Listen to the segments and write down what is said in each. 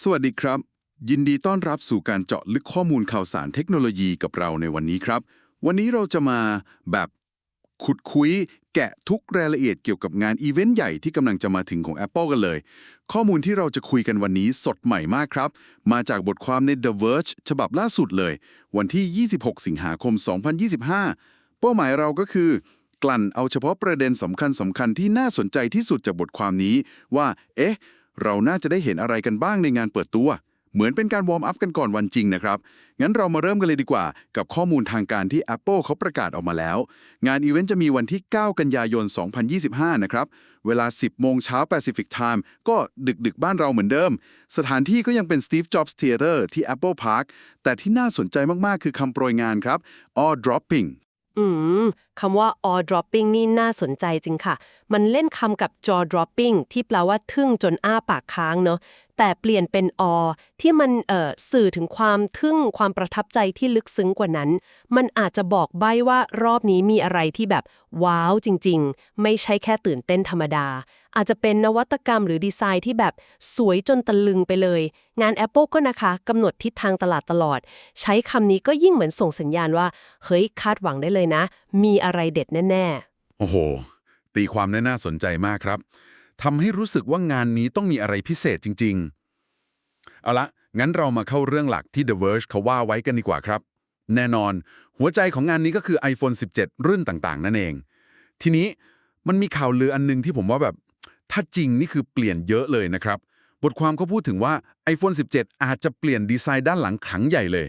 สวัสดีครับ ยินดีต้อนรับสู่การเจาะลึกข้อมูลข่าวสารเทคโนโลยีกับเราในวันนี้ครับ วันนี้เราจะมาแบบขุดคุยแกะทุกรายละเอียดเกี่ยวกับงานอีเวนต์ใหญ่ที่กำลังจะมาถึงของ Apple กันเลย ข้อมูลที่เราจะคุยกันวันนี้สดใหม่มากครับ มาจากบทความใน The Verge ฉบับล่าสุดเลย วันที่ 26 สิงหาคม 2025 เป้าหมายเราก็คือ กลั่นเอาเฉพาะประเด็นสำคัญสำคัญๆที่น่าสนใจที่สุดจากบทความนี้ว่า เอ๊ะ เราน่าจะได้เห็นอะไรกันบ้างในงานเปิดตัว เหมือนเป็นการวอร์มอัพกันก่อนวันจริงนะครับ งั้นเรามาเริ่มกันเลยดีกว่า กับข้อมูลทางการที่ Apple เขาประกาศออกมาแล้ว งานอีเวนต์จะมีวันที่ 9 กันยายน 2025 นะครับ เวลา 10 โมงเช้า Pacific Time ก็ดึกดึกบ้านเราเหมือนเดิม สถานที่ก็ยังเป็น Steve Jobs Theater ที่ Apple Park แต่ที่น่าสนใจมากๆ คือคำโปรยงานครับ All Dropping อืมคำว่า awe dropping นี่น่าสนใจจริงค่ะ มันเล่นคำกับ jaw dropping ที่แปลว่าทึ่งจนอ้าปากค้างเนาะ แต่เปลี่ยนเป็น awe ที่มันเอ่อสื่อถึงความทึ่งความประทับใจที่ลึกซึ้งกว่านั้น มันอาจจะบอกใบ้ว่ารอบนี้มีอะไรที่แบบ ว้าวจริง ๆ ไม่ใช่แค่ตื่นเต้นธรรมดา อาจจะเป็นนวัตกรรมหรือดีไซน์ที่แบบสวยจนตะลึงไปเลย งาน Apple ก็นะคะกำหนดทิศทางตลาดตลอด ใช้คำนี้ก็ยิ่งเหมือนส่งสัญญาณว่า เฮ้ยคาดหวังได้เลยนะ มีอะไรเด็ดแน่โอ้โหตีความได้น่าสนใจมากครับ ทำให้รู้สึกว่างานนี้ต้องมีอะไรพิเศษจริง ๆ เอาละงั้นเรามาเข้าเรื่องหลักที่ The Verge เขาว่าไว้กันดีกว่าครับ แน่นอน หัวใจของงานนี้ก็คือ iPhone 17 รุ่นต่างๆ นั่นเอง ทีนี้มันมีข่าวลืออันนึงที่ผมว่าแบบ ถ้าจริงนี่คือเปลี่ยนเยอะเลยนะครับ บทความก็พูดถึงว่า iPhone 17 อาจจะเปลี่ยนดีไซน์ด้านหลังครั้งใหญ่เลย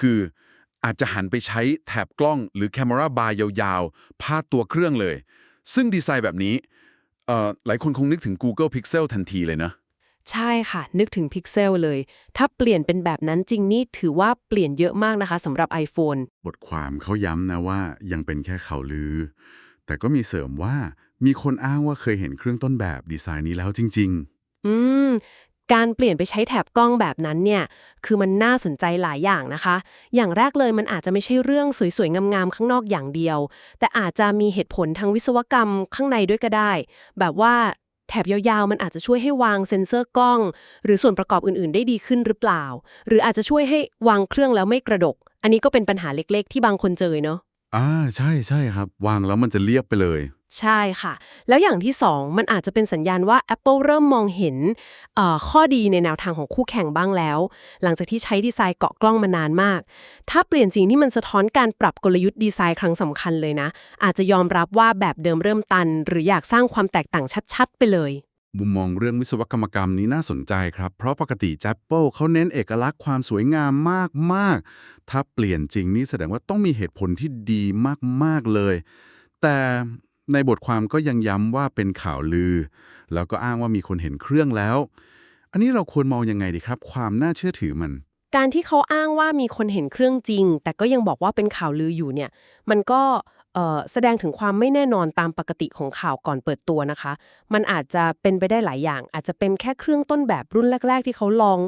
คืออาจจะหันไปใช้แถบกล้องหรือแคมราบาร์ยาวๆพาดตัวเครื่องเลย ซึ่งดีไซน์แบบนี้ เอ่อหลายคนคงนึกถึง Google Pixel ทันทีเลยนะๆใช่ค่ะ นึกถึง Pixel เลย ถ้าเปลี่ยนเป็นแบบนั้นจริงนี่ถือว่าเปลี่ยนเยอะมากนะคะสำหรับ iPhone บทความเขาย้ำนะว่ายังเป็นแค่ข่าวลือ แต่ก็มีเสริมว่ามีคนอ้างว่าเคยเห็นเครื่องต้นแบบดีไซน์นี้แล้วจริงอืม การเปลี่ยนไปใช้แถบกล้องแบบนั้นเนี่ย คือมันน่าสนใจหลายอย่างนะคะ อย่างแรกเลยมันอาจจะไม่ใช่เรื่องสวยๆ งามๆ ข้างนอกอย่างเดียว แต่อาจจะมีเหตุผลทางวิศวกรรมข้างในด้วยก็ได้ แบบว่าแถบยาวๆ มันอาจจะช่วยให้วางเซ็นเซอร์กล้อง หรือส่วนประกอบอื่นๆ ได้ดีขึ้นหรือเปล่า หรืออาจจะช่วยให้วางเครื่องแล้วไม่กระดก อันนี้ก็เป็นปัญหาเล็กๆ ที่บางคนเจอเนาะ อ่า ใช่ใช่ครับ วางแล้วมันจะเรียบไปเลยใช่ค่ะ แล้วอย่างที่ 2 มันอาจจะเป็นสัญญาณว่า Apple เริ่มมองเห็นข้อดีในแนวทางของคู่แข่งบ้างแล้ว หลังจากที่ใช้ดีไซน์เกาะกล้องมานานมาก ถ้าเปลี่ยนจริงที่มันสะท้อนการปรับกลยุทธ์ดีไซน์ครั้งสำคัญเลยนะ อาจจะยอมรับว่าแบบเดิมเริ่มตัน หรืออยากสร้างความแตกต่างชัด ๆ ไปเลยมุมมองเรื่องวิศวกรรมกรรมนี้น่าสนใจครับ เพราะปกติ Apple เขาเน้นเอกลักษณ์ความสวยงามมาก ๆ ถ้าเปลี่ยนจริงนี่แสดงว่าต้องมีเหตุผลที่ดีมาก ๆ เลย แต่ ในบทความก็ยังย้ำว่าเป็นข่าวลือ แล้วก็อ้างว่ามีคนเห็นเครื่องแล้ว อันนี้เราควรมองยังไงดีครับ ความน่าเชื่อถือมัน การที่เขาอ้างว่ามีคนเห็นเครื่องจริง แต่ก็ยังบอกว่าเป็นข่าวลืออยู่เนี่ย มันก็แสดงถึงความไม่แน่นอนตามปกติของข่าวก่อนเปิดตัวนะคะ มันอาจจะเป็นไปได้หลายอย่าง อาจจะเป็นแค่เครื่องต้นแบบรุ่นแรก ๆ ที่เขาลอง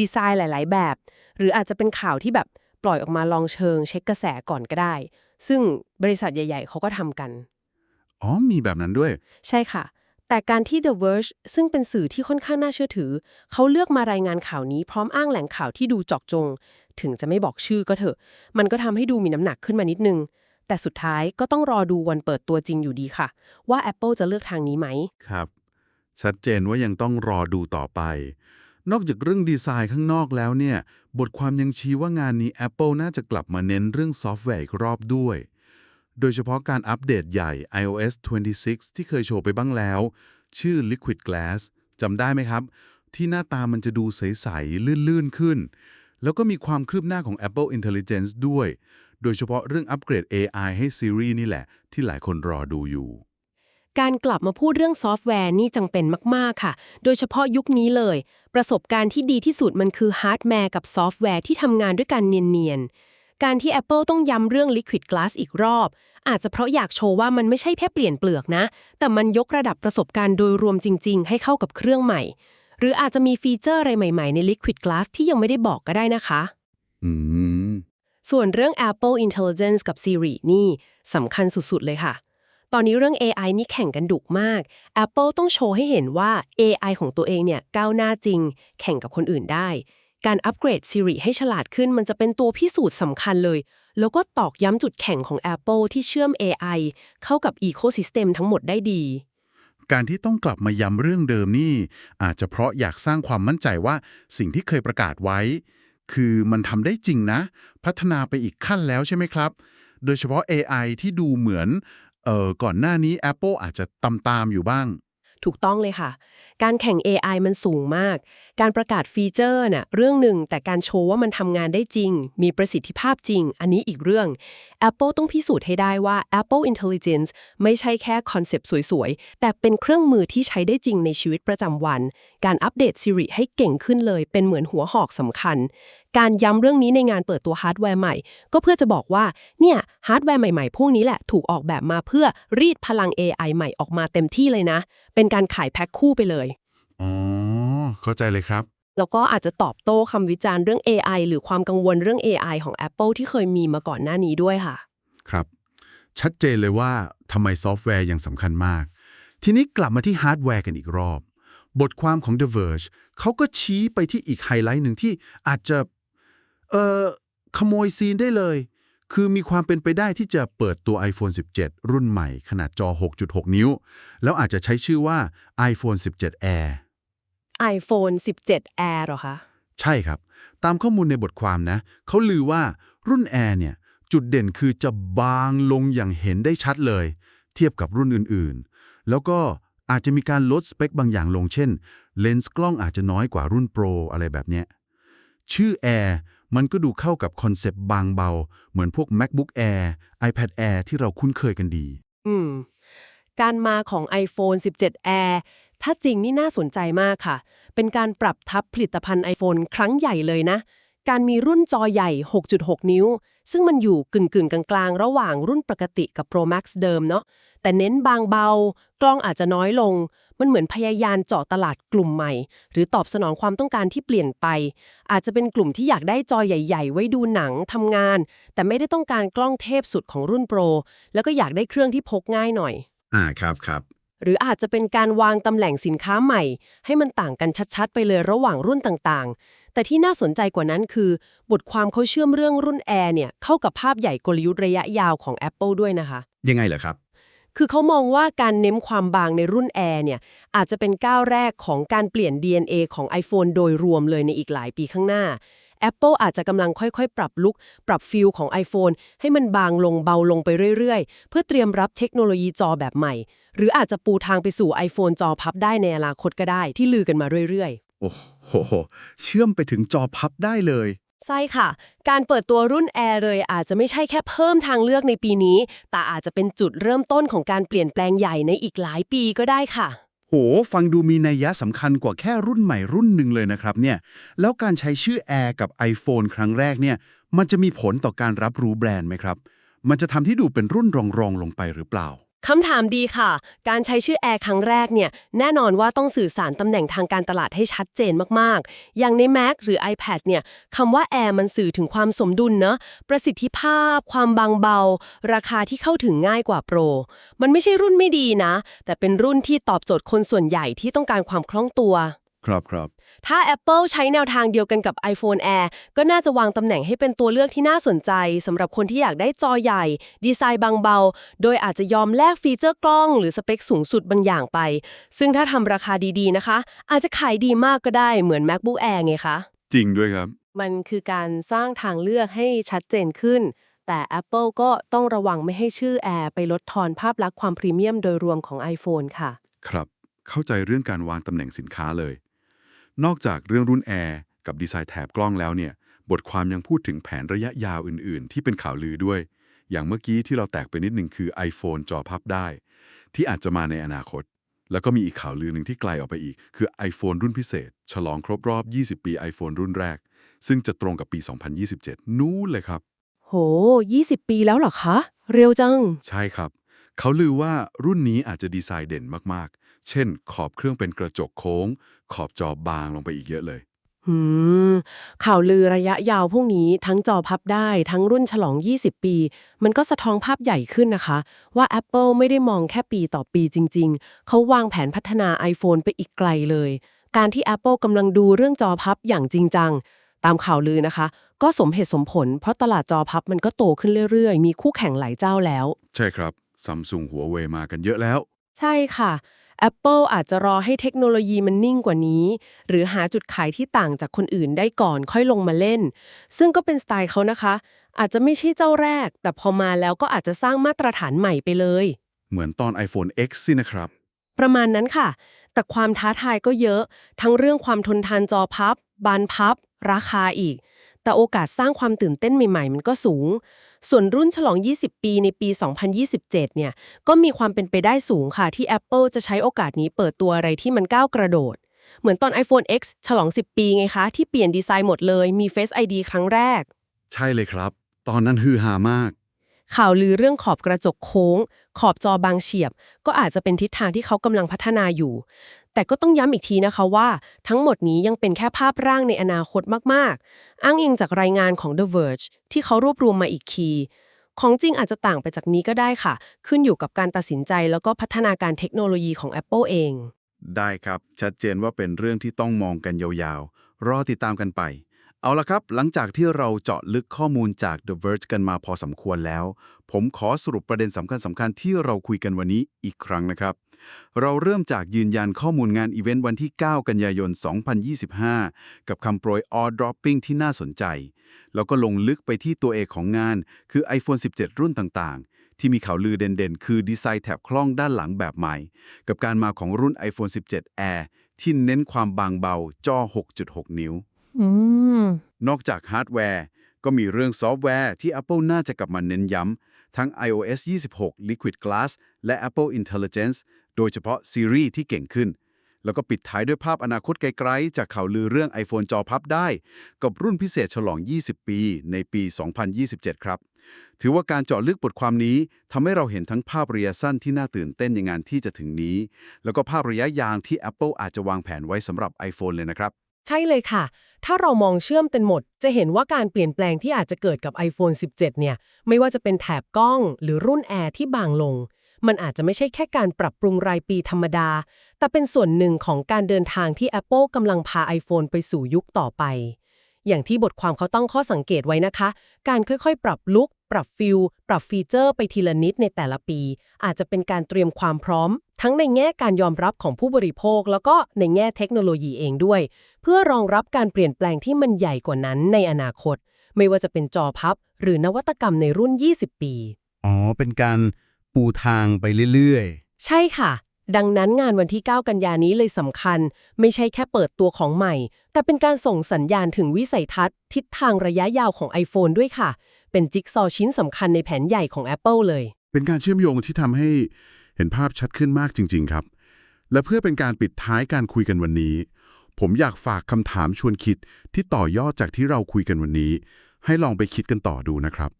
ดีไซน์หลาย ๆ แบบ หรืออาจจะเป็นข่าวที่แบบปล่อยออกมาลองเชิง เช็คกระแสก่อนก็ได้ ซึ่งบริษัทใหญ่ ๆ เขาก็ทำกัน อ๋อ มีแบบนั้นด้วย ใช่ค่ะ แต่การที่ The Verge ซึ่งเป็นสื่อที่ค่อนข้างน่าเชื่อถือ เขาเลือกมารายงานข่าวนี้พร้อมอ้างแหล่งข่าวที่ดูเจอกจง ถึงจะไม่บอกชื่อก็เถอะ มันก็ทำให้ดูมีน้ำหนักขึ้นมานิดนึง แต่สุดท้ายก็ต้องรอดูวันเปิดตัวจริงอยู่ดีค่ะ ว่า Apple จะเลือกทางนี้ไหม ครับ ชัดเจนว่ายังต้องรอดูต่อไป นอกจากเรื่องดีไซน์ข้างนอกแล้วเนี่ย บทความยังชี้ว่างานนี้ Apple น่าจะกลับมาเน้นเรื่องซอฟต์แวร์อีกรอบด้วย โดยเฉพาะการอัปเดตใหญ่ iOS 26 ที่เคยโชว์ไปบ้างแล้ว ชื่อ Liquid Glass จำได้ไหมครับ ที่หน้าตามันจะดูใส ๆ ลื่น ๆ ขึ้น แล้วก็มีความคืบหน้าของ Apple Intelligence ด้วย โดยเฉพาะเรื่องอัปเกรด AI ให้ Siri นี่แหละ ที่หลายคนรอดูอยู่ การกลับมาพูดเรื่องซอฟต์แวร์นี่จังเป็นมาก ๆ ค่ะ โดยเฉพาะยุคนี้เลย ประสบการณ์ที่ดีที่สุดมันคือฮาร์ดแวร์กับซอฟต์แวร์ที่ทำงานด้วยกันเนียน ๆ การที่ Apple ต้องย้ำเรื่อง Liquid Glass อีกรอบ อาจจะเพราะอยากโชว์ว่ามันไม่ใช่แค่เปลี่ยนเปลือกนะ แต่มันยกระดับประสบการณ์โดยรวมจริง ๆ ให้เข้ากับเครื่องใหม่ หรืออาจจะมีฟีเจอร์อะไรใหม่ๆใน Liquid Glass ที่ยังไม่ได้บอกก็ได้นะคะอืมส่วนเรื่อง Apple Intelligence กับ Siri นี่สำคัญสุดๆเลยค่ะ ตอนนี้เรื่อง AI นี่แข่งกันดุมาก Apple ต้องโชว์ให้เห็นว่า AI ของตัวเองเนี่ยก้าวหน้าจริง แข่งกับคนอื่นได้ การอัปเกรด Siri ให้ฉลาดขึ้นมันจะเป็นตัวพิสูจน์สำคัญเลย แล้วก็ตอกย้ำจุดแข่งของ Apple ที่เชื่อม AI เข้ากับ Ecosystem ทั้งหมดได้ดี การที่ต้องกลับมาย้ำเรื่องเดิมนี่ อาจจะเพราะอยากสร้างความมั่นใจว่าสิ่งที่เคยประกาศไว้ คือมันทำได้จริงนะ พัฒนาไปอีกขั้นแล้วใช่ไหมครับ โดยเฉพาะ AI ที่ดูเหมือนเอ่อก่อนหน้านี้ Apple อาจจะตามตามๆอยู่บ้าง ถูกต้องเลยค่ะ การแข่ง AI มันสูงมากการประกาศฟีเจอร์น่ะเรื่องหนึ่งแต่การโชว์ว่ามันทำงานได้จริง มีประสิทธิภาพจริง อันนี้อีกเรื่อง Apple ต้องพิสูจน์ให้ได้ว่า Apple Intelligence ไม่ใช่แค่คอนเซปต์สวยๆ แต่เป็นเครื่องมือที่ใช้ได้จริงในชีวิตประจำวัน การอัปเดต Siri ให้เก่งขึ้นเลย เป็นเหมือนหัวหอกสำคัญ การย้ำเรื่องนี้ในงานเปิดตัวฮาร์ดแวร์ใหม่ ก็เพื่อจะบอกว่าเนี่ยฮาร์ดแวร์ใหม่ๆพวกนี้แหละถูกออกแบบมาเพื่อรีดพลัง AI ใหม่ออกมาเต็มที่เลยนะ เป็นการขายแพ็คคู่ไปเลยอ๋อ เข้าใจเลยครับ แล้วก็อาจจะตอบโต้คำวิจารณ์เรื่อง AI หรือความกังวลเรื่อง AI ของ Apple ที่เคยมีมาก่อนหน้านี้ด้วยค่ะ ครับ ชัดเจนเลยว่าทำไมซอฟต์แวร์ยังสำคัญมาก ทีนี้กลับมาที่ฮาร์ดแวร์กันอีกรอบ บทความของ The Verge เขาก็ชี้ไปที่อีกไฮไลท์หนึ่งที่อาจจะ เอ่อ ขโมยซีนได้เลย คือมีความเป็นไปได้ที่จะเปิดตัว iPhone 17 รุ่นใหม่ ขนาดจอ 6.6 นิ้ว แล้วอาจจะใช้ชื่อว่า iPhone 17 Air iPhone 17 Air เหรอคะ ใช่ครับ ตามข้อมูลในบทความนะ เขาลือว่ารุ่น Air เนี่ย จุดเด่นคือจะบางลงอย่างเห็นได้ชัดเลย เทียบกับรุ่นอื่นๆ แล้วก็อาจจะมีการลดสเปคบางอย่างลง เช่น เลนส์กล้องอาจจะน้อยกว่ารุ่น Pro อะไรแบบเนี้ย ชื่อ Air มันก็ดูเข้ากับคอนเซปต์บางเบา เหมือนพวก MacBook Air iPad Air ที่เราคุ้นเคยกันดี อืม การมาของ iPhone 17 Air ถ้าจริงนี่น่าสนใจมากค่ะ เป็นการปรับทับผลิตภัณฑ์ iPhone ครั้งใหญ่เลยนะ การมีรุ่นจอใหญ่ 6.6 นิ้ว ซึ่งมันอยู่กึ่งๆกลางๆ ระหว่างรุ่นปกติกับ Pro Max เดิมเนาะ แต่เน้นบางเบา กล้องอาจจะน้อยลง มันเหมือนพยายามเจาะตลาดกลุ่มใหม่ หรือตอบสนองความต้องการที่เปลี่ยนไป อาจจะเป็นกลุ่มที่อยากได้จอใหญ่ ๆ ไว้ดูหนังทำงาน แต่ไม่ได้ต้องการกล้องเทพสุดของรุ่น Pro แล้วก็อยากได้เครื่องที่พกง่ายหน่อย อ่าครับครับ หรืออาจจะเป็นการวางตำแหน่งสินค้าใหม่ ให้มันต่างกันชัดๆ ไปเลยระหว่างรุ่นต่างๆ แต่ที่น่าสนใจกว่านั้นคือ บทความเขาเชื่อมเรื่องรุ่น Air เนี่ยเข้ากับภาพใหญ่กลยุทธ์ระยะยาวของ Apple ด้วยนะคะ ยังไงเหรอครับ คือเขามองว่าการเน้นความบางในรุ่น Air เนี่ยอาจจะเป็นก้าวแรกของการเปลี่ยน DNA ของ iPhone โดยรวมเลยในอีกหลายปีข้างหน้า Apple อาจจะกำลังค่อยๆ ปรับลุกปรับฟิลของ iPhone ให้มันบางลงเบาลงไปเรื่อยๆ เพื่อเตรียมรับเทคโนโลยีจอแบบใหม่ หรืออาจจะปูทางไปสู่ iPhone จอพับได้ในอนาคตก็ได้ที่ลือกันมาเรื่อยๆ โอ้โห เชื่อมไปถึงจอพับได้เลย ใช่ค่ะ การเปิดตัวรุ่น Air เลยอาจจะไม่ใช่แค่เพิ่มทางเลือกในปีนี้ แต่อาจจะเป็นจุดเริ่มต้นของการเปลี่ยนแปลงใหญ่ในอีกหลายปีก็ได้ค่ะโห ฟังดูมีนัยยะสำคัญกว่าแค่รุ่นใหม่รุ่นหนึ่งเลยนะครับเนี่ย แล้วการใช้ชื่อ Air กับ iPhone ครั้งแรกเนี่ย มันจะมีผลต่อการรับรู้แบรนด์ไหมครับ มันจะทำที่ดูเป็นรุ่นรองๆลงไปหรือเปล่า คำถามดีค่ะ การใช้ชื่อ Air ครั้งแรกเนี่ย แน่นอนว่าต้องสื่อสารตำแหน่งทางการตลาดให้ชัดเจนมากๆ อย่างใน Mac หรือ iPad เนี่ยคำว่า Air มันสื่อถึงความสมดุลเนาะประสิทธิภาพ ความบางเบา ราคาที่เข้าถึงง่ายกว่า Pro มันไม่ใช่รุ่นไม่ดีนะ แต่เป็นรุ่นที่ตอบโจทย์คนส่วนใหญ่ที่ต้องการความคล่องตัว ครับครับถ้า Apple ใช้แนวทางเดียวกันกับ iPhone Air ก็น่าจะวางตำแหน่งให้เป็นตัวเลือกที่น่าสนใจสำหรับคนที่อยากได้จอใหญ่ ดีไซน์บางเบา โดยอาจจะยอมแลกฟีเจอร์กล้อง หรือสเปคสูงสุดบางอย่างไป ซึ่งถ้าทำราคาดีๆนะคะ อาจจะขายดีมากก็ได้เหมือน MacBook Air ไงคะ จริงด้วยครับ มันคือการสร้างทางเลือกให้ชัดเจนขึ้น แต่ Apple ก็ต้องระวังไม่ให้ชื่อ Air ไปลดทอนภาพลักษณ์ความพรีเมียมโดยรวมของ iPhone ค่ะ ครับ เข้าใจเรื่องการวางตำแหน่งสินค้าเลย นอกจากเรื่องรุ่นแอร์กับดีไซน์แถบกล้องแล้วเนี่ย บทความยังพูดถึงแผนระยะยาวอื่น ๆ ที่เป็นข่าวลือด้วย อย่างเมื่อกี้ที่เราแตกไปนิดนึงคือ iPhone จอพับได้ ที่อาจจะมาในอนาคต แล้วก็มีอีกข่าวลือหนึ่งที่ไกลออกไปอีก คือ iPhone รุ่นพิเศษ ฉลองครบรอบ 20 ปี iPhone รุ่นแรก ซึ่งจะตรงกับปี 2027 นู้นเลยครับ โห 20 ปีแล้วเหรอคะ เร็วจัง ใช่ครับ เขาลือว่ารุ่นนี้อาจจะดีไซน์เด่นมาก ๆ เช่น ขอบเครื่องเป็นกระจกโค้ง ขอบจอบางลงไปอีกเยอะเลยหืมข่าวลือระยะยาวพวกนี้ทั้งจอพับได้ทั้งรุ่นฉลอง 20 ปี มันก็สะท้อนภาพใหญ่ขึ้นนะคะ ว่า Apple ไม่ได้มองแค่ปีต่อปีจริง ๆ เขาวางแผนพัฒนา iPhone ไปอีกไกลเลย การที่ Apple กำลังดูเรื่องจอพับอย่างจริงจัง ตามข่าวลือนะคะ ก็สมเหตุสมผล เพราะตลาดจอพับมันก็โตขึ้นเรื่อยๆ มีคู่แข่งหลายเจ้าแล้ว ใช่ครับซัมซุงหัวเว่ยมากันเยอะแล้ว ใช่ค่ะ Apple อาจจะรอให้เทคโนโลยีมันนิ่งกว่านี้ หรือหาจุดขายที่ต่างจากคนอื่นได้ก่อนค่อยลงมาเล่น ซึ่งก็เป็นสไตล์เขานะคะ อาจจะไม่ใช่เจ้าแรก แต่พอมาแล้วก็อาจจะสร้างมาตรฐานใหม่ไปเลย เหมือนตอน iPhone X สินะครับ ประมาณนั้นค่ะ แต่ความท้าทายก็เยอะ ทั้งเรื่องความทนทานจอพับ บานพับ ราคาอีก แต่โอกาสสร้างความตื่นเต้นใหม่ ๆ มันก็สูง ส่วนรุ่นฉลอง 20 ปีในปี 2027 เนี่ย ก็มีความเป็นไปได้สูงค่ะที่ Apple จะใช้โอกาสนี้เปิดตัวอะไรที่มันก้าวกระโดด เหมือนตอน iPhone X ฉลอง 10 ปีไงคะ ที่เปลี่ยนดีไซน์หมดเลย มี Face ID ครั้งแรก ใช่เลยครับ ตอนนั้นฮือฮามาก ข่าวลือเรื่องขอบกระจกโค้ง ขอบจอบางเฉียบ ก็อาจจะเป็นทิศทางที่เขากำลังพัฒนาอยู่ แต่ก็ต้องย้ำอีกทีนะคะว่า ทั้งหมดนี้ยังเป็นแค่ภาพร่างในอนาคตมาก ๆ อ้างอิงจากรายงานของ The Verge ที่เขารวบรวมมาอีกทีของจริงอาจจะต่างไปจากนี้ก็ได้ค่ะ ขึ้นอยู่กับการตัดสินใจแล้วก็พัฒนาการเทคโนโลยีของ Apple เอง ได้ครับ ชัดเจนว่าเป็นเรื่องที่ต้องมองกันยาวๆ รอติดตามกันไป เอาละครับ หลังจากที่เราเจาะลึกข้อมูลจาก The Verge กันมาพอสมควรแล้ว ผมขอสรุปประเด็นสำคัญสำคัญๆที่เราคุยกันวันนี้อีกครั้งนะครับ เราเริ่มจากยืนยันข้อมูลงานอีเวนต์วันที่ 9 กันยายน 2025 กับคำโปรย All Dropping ที่น่าสนใจ แล้วก็ลงลึกไปที่ตัวเอกของงาน คือ iPhone 17 รุ่นต่างๆ ที่มีข่าวลือเด่นๆ คือดีไซน์แถบคล้องด้านหลังแบบใหม่ กับการมาของรุ่น iPhone 17 Air ที่เน้นความบางเบาจอ 6.6 นิ้วอืมนอกจากฮาร์ดแวร์ ก็มีเรื่องซอฟต์แวร์ที่ Apple น่าจะกลับมาเน้นย้ำทั้ง iOS 26 Liquid Glass และ Apple Intelligence โดยเฉพาะซีรีส์ที่เก่งขึ้น แล้วก็ปิดท้ายด้วยภาพอนาคตไกลๆ จากข่าวลือเรื่อง iPhone จอพับได้ กับรุ่นพิเศษฉลอง 20 ปีในปี 2027 ครับ ถือว่าการเจาะลึกบทความนี้ทำให้เราเห็นทั้งภาพระยะสั้นที่น่าตื่นเต้นในงานที่จะถึงนี้ แล้วก็ภาพระยะยาวที่ Apple อาจจะวางแผนไว้สำหรับ iPhone เลยนะครับใช่เลยค่ะ ถ้าเรามองเชื่อมเป็นหมด จะเห็นว่าการเปลี่ยนแปลงที่อาจจะเกิดกับ iPhone 17 เนี่ย ไม่ว่าจะเป็นแถบกล้องหรือรุ่น Air ที่บางลง มันอาจจะไม่ใช่แค่การปรับปรุงรายปีธรรมดา แต่เป็นส่วนหนึ่งของการเดินทางที่ Apple กำลังพา iPhone ไปสู่ยุคต่อไป อย่างที่บทความเขาต้องข้อสังเกตไว้นะคะ การค่อยๆ ปรับลุคปรับฟิลปรับฟีเจอร์ไปทีละนิดในแต่ละปี อาจจะเป็นการเตรียมความพร้อม ทั้งในแง่การยอมรับของผู้บริโภค แล้วก็ในแง่เทคโนโลยีเองด้วย เพื่อรองรับการเปลี่ยนแปลงที่มันใหญ่กว่านั้นในอนาคต ไม่ว่าจะเป็นจอพับ หรือนวัตกรรมในรุ่น 20 ปี อ๋อ เป็นการ ปูทางไปเรื่อยใช่ค่ะ ดังนั้นงานวันที่ 9 กันยานี้เลยสำคัญ ไม่ใช่แค่เปิดตัวของใหม่ แต่เป็นการส่งสัญญาณถึงวิสัยทัศน์ ทิศทางระยะยาวของ iPhone ด้วยค่ะ เป็นจิ๊กซอว์ชิ้นสำคัญในแผนใหญ่ของ Apple เลย เป็นการเชื่อมโยงที่ทำให้เห็นภาพชัดขึ้นมากจริง ๆ ครับ และเพื่อเป็นการปิดท้ายการคุยกันวันนี้ ผมอยากฝากคำถามชวนคิดที่ต่อยอดจากที่เราคุยกันวันนี้ ให้ลองไปคิดกันต่อดูนะครับ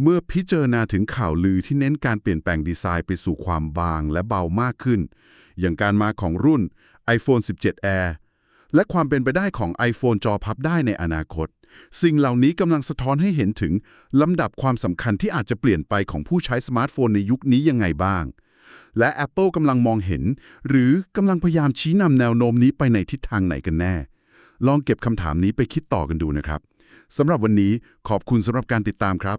เมื่อพิจารณาถึงข่าวลือที่เน้นการเปลี่ยนแปลงดีไซน์ไปสู่ความบางและเบามากขึ้น อย่างการมาของรุ่น iPhone 17 Air และความเป็นไปได้ของ iPhone จอพับได้ในอนาคต สิ่งเหล่านี้กำลังสะท้อนให้เห็นถึงลำดับความสำคัญที่อาจจะเปลี่ยนไปของผู้ใช้สมาร์ทโฟนในยุคนี้ยังไงบ้าง และ Apple กำลังมองเห็น หรือกำลังพยายามชี้นำแนวโน้มนี้ไปในทิศทางไหนกันแน่ ลองเก็บคำถามนี้ไปคิดต่อกันดูนะครับสำหรับวันนี้ขอบคุณสำหรับการติดตามครับ